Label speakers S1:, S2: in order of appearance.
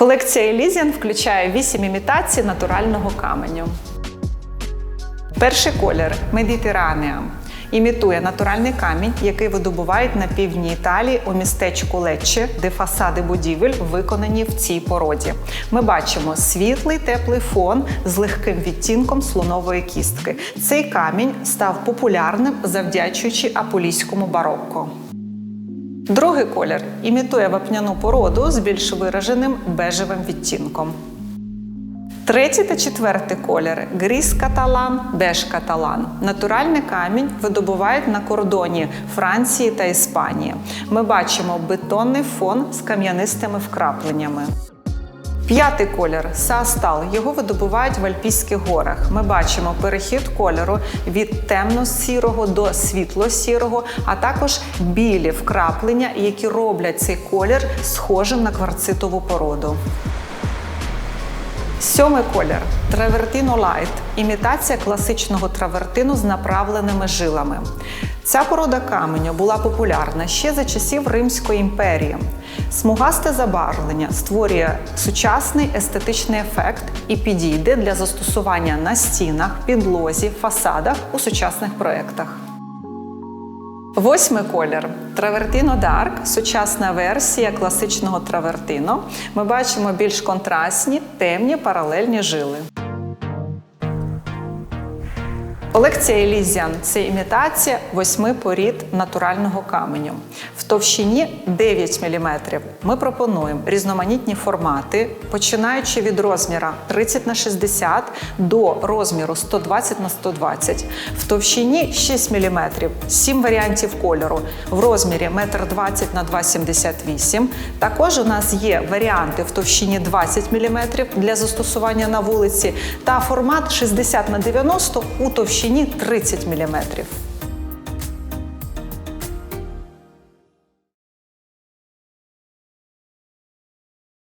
S1: Колекція Elysian включає 8 імітацій натурального каменю. Перший колір Медітеранеа. Імітує натуральний камінь, який видобувають на півдні Італії у містечку Лечче, де фасади будівель виконані в цій породі. Ми бачимо світлий теплий фон з легким відтінком слонової кістки. Цей камінь став популярним завдячуючи аполійському барокко. Другий колір імітує вапняну породу з більш вираженим бежевим відтінком. Третій та четвертий кольори гріз каталан, беж каталан. Натуральний камінь видобувають на кордоні Франції та Іспанії. Ми бачимо бетонний фон з кам'янистими вкрапленнями. П'ятий колір саастал. Його видобувають в Альпійських горах. Ми бачимо перехід кольору від темно-сірого до світло-сірого, а також білі вкраплення, які роблять цей колір схожим на кварцитову породу. Сьомий колір травертино лайт імітація класичного травертину з направленими жилами. Ця порода каменю була популярна ще за часів Римської імперії. Смугасте забарвлення створює сучасний естетичний ефект і підійде для застосування на стінах, підлозі, фасадах у сучасних проєктах. Восьмий колір Травертино Дарк, сучасна версія класичного травертино. Ми бачимо більш контрастні, темні паралельні жили. Колекція Елізіан – це імітація восьми порід натурального каменю. Товщині 9 мм. Ми пропонуємо різноманітні формати, починаючи від розміра 30 на 60 до розміру 120 на 120. В товщині 6 мм, 7 варіантів кольору, в розмірі 1,20 на 2,78 Також у нас є варіанти в товщині 20 мм для застосування на вулиці та формат 60 на 90 у товщині 30 мм.